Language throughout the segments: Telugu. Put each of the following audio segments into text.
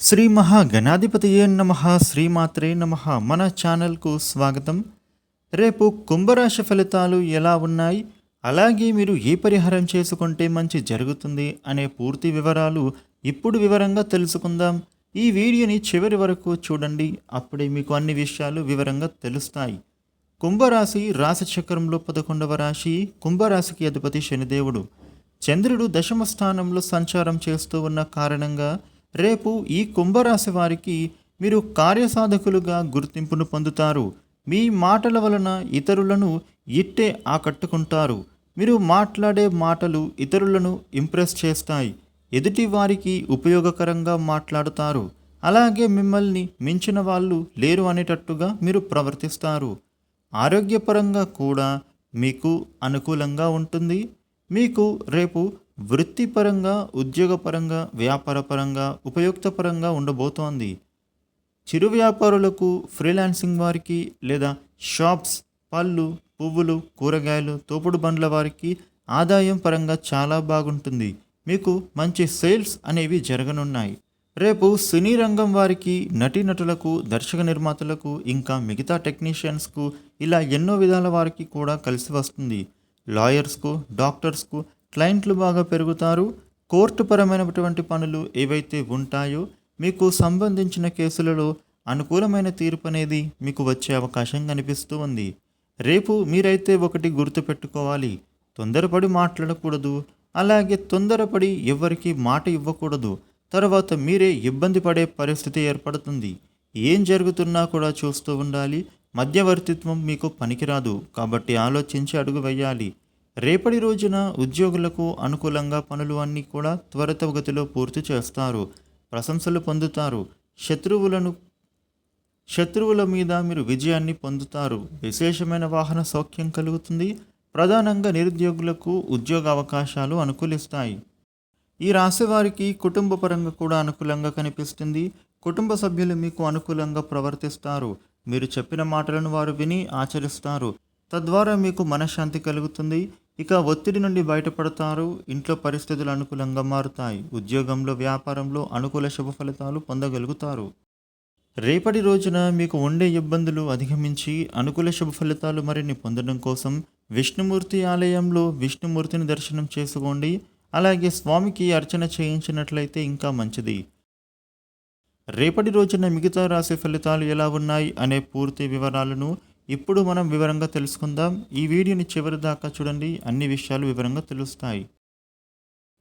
శ్రీ మహాగణాధిపతియే నమ శ్రీమాత్రే నమ. మన ఛానల్కు స్వాగతం. రేపు కుంభరాశి ఫలితాలు ఎలా ఉన్నాయి? అలాగే మీరు ఏ పరిహారం చేసుకుంటే మంచి జరుగుతుంది అనే పూర్తి వివరాలు ఇప్పుడు వివరంగా తెలుసుకుందాం. ఈ వీడియోని చివరి వరకు చూడండి. అప్పుడే మీకు అన్ని విషయాలు వివరంగా తెలుస్తాయి. కుంభరాశి రాశి చక్రంలో పదకొండవ రాశి కుంభరాశికి అధిపతి శనిదేవుడు. చంద్రుడు దశమ స్థానంలో సంచారం చేస్తూ ఉన్న కారణంగా రేపు ఈ కుంభరాశి వారికి మీరు కార్యసాధకులుగా గుర్తింపును పొందుతారు. మీ మాటల వలన ఇతరులను ఇట్టే ఆకట్టుకుంటారు. మీరు మాట్లాడే మాటలు ఇతరులను ఇంప్రెస్ చేస్తాయి. ఎదుటి వారికి ఉపయోగకరంగా మాట్లాడుతారు. అలాగే మిమ్మల్ని మించిన వాళ్ళు లేరు అనేటట్టుగా మీరు ప్రవర్తిస్తారు. ఆరోగ్యపరంగా కూడా మీకు అనుకూలంగా ఉంటుంది. మీకు రేపు వృత్తిపరంగా ఉద్యోగపరంగా వ్యాపారపరంగా ఉపయుక్తపరంగా ఉండబోతోంది. చిరు వ్యాపారులకు ఫ్రీలాన్సింగ్ వారికి లేదా షాప్స్ పళ్ళు పువ్వులు కూరగాయలు తోపుడు బండ్ల వారికి ఆదాయం పరంగా చాలా బాగుంటుంది. మీకు మంచి సేల్స్ అనేవి జరగనున్నాయి. రేపు సినీ రంగం వారికి నటీనటులకు దర్శక నిర్మాతలకు ఇంకా మిగతా టెక్నీషియన్స్కు ఇలా ఎన్నో విధాల వారికి కూడా కలిసి వస్తుంది. లాయర్స్కు డాక్టర్స్కు క్లయింట్లు బాగా పెరుగుతారు కోర్టు పరమైనటువంటి పనులు ఏవైతే ఉంటాయో మీకు సంబంధించిన కేసులలో అనుకూలమైన తీర్పు అనేది మీకు వచ్చే అవకాశం కనిపిస్తూ ఉంది. రేపు మీరైతే ఒకటి గుర్తుపెట్టుకోవాలి తొందరపడి మాట్లాడకూడదు. అలాగే తొందరపడి ఎవరికి మాట ఇవ్వకూడదు. తర్వాత మీరే ఇబ్బంది పడే పరిస్థితి ఏర్పడుతుంది. ఏం జరుగుతున్నా కూడా చూస్తూ ఉండాలి. మధ్యవర్తిత్వం మీకు పనికిరాదు. కాబట్టి ఆలోచించి అడుగు వేయాలి. రేపటి రోజున ఉద్యోగులకు అనుకూలంగా పనులు అన్నీ కూడా త్వరితగతిలో పూర్తి చేస్తారు. ప్రశంసలు పొందుతారు. శత్రువులను శత్రువుల మీద మీరు విజయాన్ని పొందుతారు. విశేషమైన వాహన సౌఖ్యం కలుగుతుంది. ప్రధానంగా నిరుద్యోగులకు ఉద్యోగ అవకాశాలు అనుకూలిస్తాయి. ఈ రాశి వారికి కుటుంబ పరంగా కూడా అనుకూలంగా కనిపిస్తుంది. కుటుంబ సభ్యులు మీకు అనుకూలంగా ప్రవర్తిస్తారు. మీరు చెప్పిన మాటలను వారు విని ఆచరిస్తారు. తద్వారా మీకు మనశ్శాంతి కలుగుతుంది. ఇక ఒత్తిడి నుండి బయటపడతారు. ఇంట్లో పరిస్థితులు అనుకూలంగా మారుతాయి. ఉద్యోగంలో వ్యాపారంలో అనుకూల శుభ ఫలితాలు పొందగలుగుతారు. రేపటి రోజున మీకు ఉండే ఇబ్బందులు అధిగమించి అనుకూల శుభ ఫలితాలు మరిన్ని పొందడం కోసం విష్ణుమూర్తి ఆలయంలో విష్ణుమూర్తిని దర్శనం చేసుకోండి. అలాగే స్వామికి అర్చన చేయించినట్లయితే ఇంకా మంచిది. రేపటి రోజున మిగతా రాశి ఫలితాలు ఎలా ఉన్నాయి అనే పూర్తి వివరాలను ఇప్పుడు మనం వివరంగా తెలుసుకుందాం. ఈ వీడియోని చివరి దాకా చూడండి. అన్ని విషయాలు వివరంగా తెలుస్తాయి.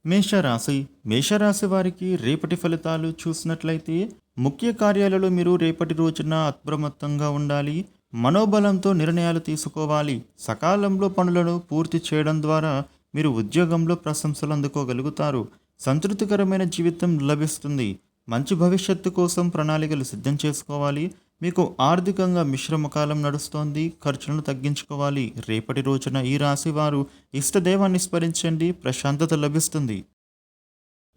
మేషరాశి. మేషరాశి వారికి రేపటి ఫలితాలు చూసినట్లయితే ముఖ్య కార్యాలలో మీరు రేపటి రోజున అప్రమత్తంగా ఉండాలి. మనోబలంతో నిర్ణయాలు తీసుకోవాలి. సకాలంలో పనులను పూర్తి చేయడం ద్వారా మీరు ఉద్యోగంలో ప్రశంసలు అందుకోగలుగుతారు. సంతృప్తికరమైన జీవితం లభిస్తుంది. మంచి భవిష్యత్తు కోసం ప్రణాళికలు సిద్ధం చేసుకోవాలి. మీకు ఆర్థికంగా మిశ్రమ కాలం నడుస్తోంది ఖర్చులను తగ్గించుకోవాలి. రేపటి రోజున ఈ రాశి వారు ఇష్టదేవాన్ని స్మరించండి ప్రశాంతత లభిస్తుంది.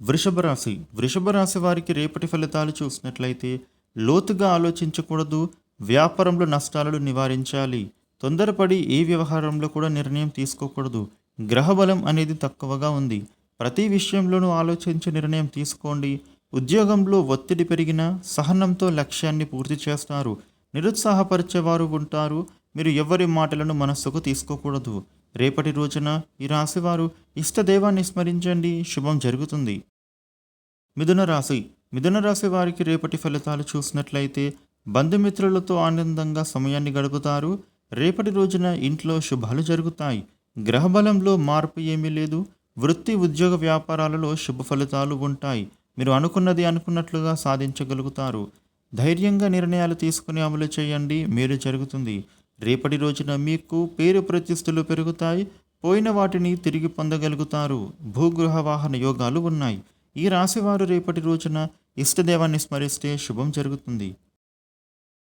వృషభ రాశి. వృషభ రాశి వారికి రేపటి ఫలితాలు చూసినట్లయితే లోతుగా ఆలోచించకూడదు వ్యాపారంలో నష్టాలను నివారించాలి. తొందరపడి ఏ వ్యవహారంలో కూడా నిర్ణయం తీసుకోకూడదు. గ్రహబలం అనేది తక్కువగా ఉంది. ప్రతి విషయంలోనూ ఆలోచించి నిర్ణయం తీసుకోండి. ఉద్యోగంలో ఒత్తిడి పెరిగినా సహనంతో లక్ష్యాన్ని పూర్తి చేస్తారు. నిరుత్సాహపరిచేవారు ఉంటారు. మీరు ఎవరి మాటలను మనస్సుకు తీసుకోకూడదు. రేపటి రోజున ఈ రాశివారు ఇష్టదేవాన్ని స్మరించండి. శుభం జరుగుతుంది. మిథున రాశి. మిథున రాశి వారికి రేపటి ఫలితాలు చూసినట్లయితే బంధుమిత్రులతో ఆనందంగా సమయాన్ని గడుపుతారు. రేపటి రోజున ఇంట్లో శుభాలు జరుగుతాయి. గ్రహబలంలో మార్పు ఏమీ లేదు. వృత్తి ఉద్యోగ వ్యాపారాలలో శుభ ఫలితాలు ఉంటాయి. మీరు అనుకున్నది అనుకున్నట్లుగా సాధించగలుగుతారు. ధైర్యంగా నిర్ణయాలు తీసుకుని అమలు చేయండి. మీరు జరుగుతుంది. రేపటి రోజున మీకు పేరు ప్రతిష్టలు పెరుగుతాయి. పోయిన వాటిని తిరిగి పొందగలుగుతారు. భూగృహ వాహన యోగాలు ఉన్నాయి. ఈ రాశివారు రేపటి రోజున ఇష్టదేవాన్ని స్మరిస్తే శుభం జరుగుతుంది.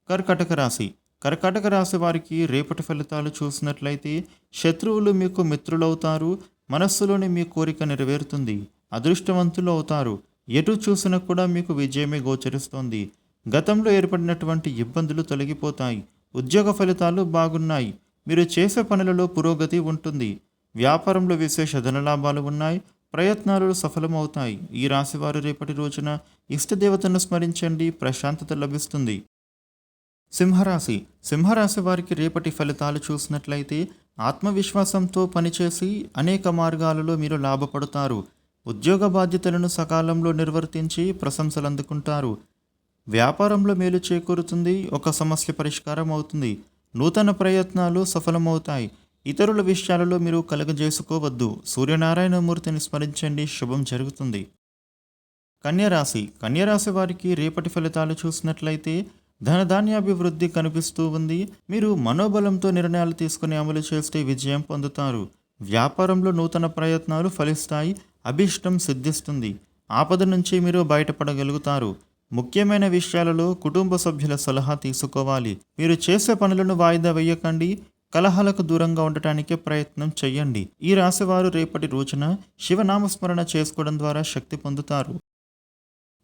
కర్కటక రాశి. కర్కటక రాశి వారికి రేపటి ఫలితాలు చూసినట్లయితే శత్రువులు మీకు మిత్రులవుతారు. మనస్సులోని మీ కోరిక నెరవేరుతుంది. అదృష్టవంతులు అవుతారు. ఎటు చూసినా కూడా మీకు విజయమే గోచరిస్తోంది. గతంలో ఏర్పడినటువంటి ఇబ్బందులు తొలగిపోతాయి. ఉద్యోగ ఫలితాలు బాగున్నాయి. మీరు చేసే పనులలో పురోగతి ఉంటుంది. వ్యాపారంలో విశేష ధనలాభాలు ఉన్నాయి. ప్రయత్నాలు సఫలమవుతాయి. ఈ రాశివారు రేపటి రోజున ఇష్టదేవతను స్మరించండి. ప్రశాంతత లభిస్తుంది. సింహరాశి. సింహరాశి వారికి రేపటి ఫలితాలు చూసినట్లయితే ఆత్మవిశ్వాసంతో పనిచేసి అనేక మార్గాలలో మీరు లాభపడతారు. ఉద్యోగ బాధ్యతలను సకాలంలో నిర్వర్తించి ప్రశంసలు అందుకుంటారు. వ్యాపారంలో మేలు చేకూరుతుంది ఒక సమస్య పరిష్కారం అవుతుంది. నూతన ప్రయత్నాలు సఫలమవుతాయి. ఇతరుల విషయాలలో మీరు కలగజేసుకోవద్దు. సూర్యనారాయణమూర్తిని స్మరించండి శుభం జరుగుతుంది. కన్యరాశి. కన్యరాశి వారికి రేపటి ఫలితాలు చూసినట్లయితే ధనధాన్యాభివృద్ధి కనిపిస్తూ ఉంది. మీరు మనోబలంతో నిర్ణయాలు తీసుకుని అమలు చేస్తే విజయం పొందుతారు. వ్యాపారంలో నూతన ప్రయత్నాలు ఫలిస్తాయి. అభిష్టం సిద్ధిస్తుంది. ఆపద నుంచి మీరు బయటపడగలుగుతారు. ముఖ్యమైన విషయాలలో కుటుంబ సభ్యుల సలహా తీసుకోవాలి. మీరు చేసే పనులను వాయిదా వేయకండి. కలహాలకు దూరంగా ఉండటానికి ప్రయత్నం చేయండి ఈ రాశివారు రేపటి రోజున శివనామస్మరణ చేసుకోవడం ద్వారా శక్తి పొందుతారు.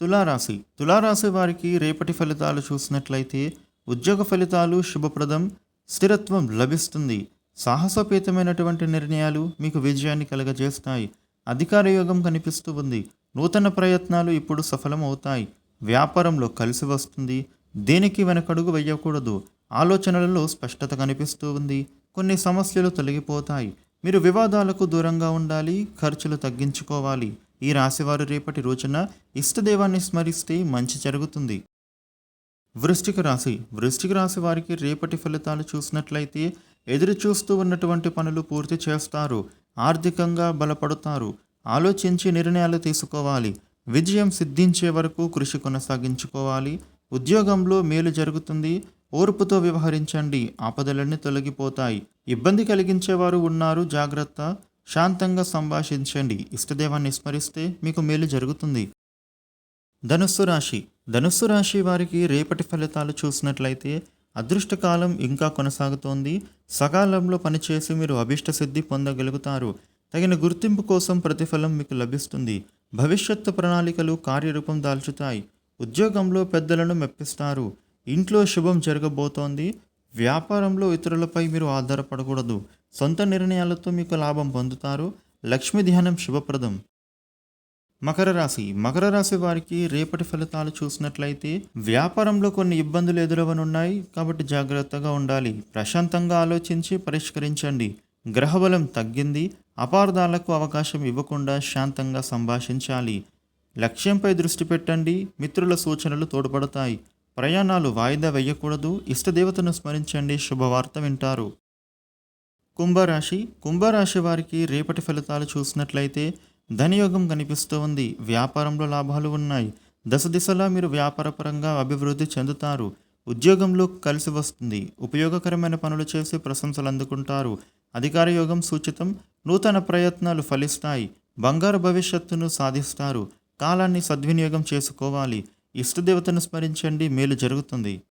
తులారాశి. తులారాశి వారికి రేపటి ఫలితాలు చూసినట్లయితే ఉద్యోగ ఫలితాలు శుభప్రదం స్థిరత్వం లభిస్తుంది. సాహసోపేతమైనటువంటి నిర్ణయాలు మీకు విజయాన్ని కలగజేస్తాయి. అధికార యోగం కనిపిస్తూ ఉంది. నూతన ప్రయత్నాలు ఇప్పుడు సఫలమవుతాయి. వ్యాపారంలో కలిసి వస్తుంది. దేనికి వెనకడుగు వేయకూడదు. ఆలోచనలలో స్పష్టత కనిపిస్తూ ఉంది. కొన్ని సమస్యలు తొలగిపోతాయి. మీరు వివాదాలకు దూరంగా ఉండాలి. ఖర్చులు తగ్గించుకోవాలి. ఈ రాశివారు రేపటి రోజున ఇష్టదేవాన్ని స్మరిస్తే మంచి జరుగుతుంది. వృష్టిక రాశి. వృష్టిక రాశి వారికి రేపటి ఫలితాలు చూసినట్లయితే ఎదురు చూస్తూ ఉన్నటువంటి పనులు పూర్తి చేస్తారు. ఆర్థికంగా బలపడతారు. ఆలోచించి నిర్ణయాలు తీసుకోవాలి. విజయం సిద్ధించే వరకు కృషి కొనసాగించుకోవాలి. ఉద్యోగంలో మేలు జరుగుతుంది. ఓర్పుతో వ్యవహరించండి. ఆపదలన్నీ తొలగిపోతాయి. ఇబ్బంది కలిగించేవారు ఉన్నారు. జాగ్రత్త. శాంతంగా సంభాషించండి. ఇష్టదేవాన్ని స్మరిస్తే మీకు మేలు జరుగుతుంది. ధనుస్సు రాశి. ధనుస్సు రాశి వారికి రేపటి ఫలితాలు చూసినట్లయితే అదృష్టకాలం ఇంకా కొనసాగుతోంది. సకాలంలో పనిచేసి మీరు అభిష్ట సిద్ధి పొందగలుగుతారు. తగిన గుర్తింపు కోసం ప్రతిఫలం మీకు లభిస్తుంది. భవిష్యత్తు ప్రణాళికలు కార్యరూపం దాల్చుతాయి. ఉద్యోగంలో పెద్దలను మెప్పిస్తారు. ఇంట్లో శుభం జరగబోతోంది. వ్యాపారంలో ఇతరులపై మీరు ఆధారపడకూడదు. సొంత నిర్ణయాలతో మీకు లాభం పొందుతారు. లక్ష్మీ ధ్యానం శుభప్రదం. మకర రాశి. మకర రాశి వారికి రేపటి ఫలితాలు చూసినట్లయితే వ్యాపారంలో కొన్ని ఇబ్బందులు ఎదురవనున్నాయి. కాబట్టి జాగ్రత్తగా ఉండాలి. ప్రశాంతంగా ఆలోచించి పరిష్కరించండి. గ్రహబలం తగ్గింది. అపార్థాలకు అవకాశం ఇవ్వకుండా శాంతంగా సంభాషించాలి. లక్ష్యంపై దృష్టి పెట్టండి. మిత్రుల సూచనలు తోడ్పడతాయి. ప్రయాణాలు వాయిదా వేయకూడదు. ఇష్టదేవతను స్మరించండి. శుభవార్త వింటారు. కుంభరాశి. కుంభరాశి వారికి రేపటి ఫలితాలు చూసినట్లయితే ధనయోగం కనిపిస్తూ ఉంది. వ్యాపారంలో లాభాలు ఉన్నాయి. దశ దిశలా మీరు వ్యాపారపరంగా అభివృద్ధి చెందుతారు. ఉద్యోగంలో కలిసి వస్తుంది. ఉపయోగకరమైన పనులు చేసి ప్రశంసలు అందుకుంటారు. అధికార యోగం సూచితం నూతన ప్రయత్నాలు ఫలిస్తాయి. బంగారు భవిష్యత్తును సాధిస్తారు. కాలాన్ని సద్వినియోగం చేసుకోవాలి. ఇష్టదేవతను స్మరించండి. మేలు జరుగుతుంది.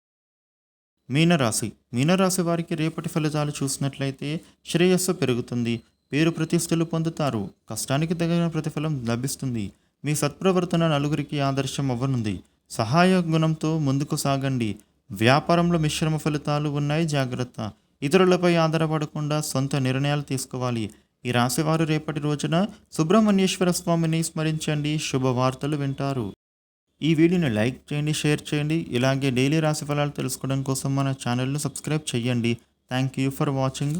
మీనరాశి. మీనరాశి వారికి రేపటి ఫలితాలు చూసినట్లయితే శ్రేయస్సు పెరుగుతుంది. పేరు ప్రతిష్టలు పొందుతారు. కష్టానికి తగిన ప్రతిఫలం లభిస్తుంది. మీ సత్ప్రవర్తన నలుగురికి ఆదర్శం అవ్వనుంది సహాయ గుణంతో ముందుకు సాగండి. వ్యాపారంలో మిశ్రమ ఫలితాలు ఉన్నాయి జాగ్రత్త. ఇతరులపై ఆధారపడకుండా సొంత నిర్ణయాలు తీసుకోవాలి. ఈ రాశివారు రేపటి రోజున సుబ్రహ్మణ్యేశ్వర స్వామిని స్మరించండి. శుభవార్తలు వింటారు. ఈ వీడియోని లైక్ చేయండి షేర్ చేయండి. ఇలాగే డైలీ రాశి ఫలాలు తెలుసుకోవడం కోసం మన ఛానల్ను సబ్స్క్రైబ్ చేయండి. Thank you for watching.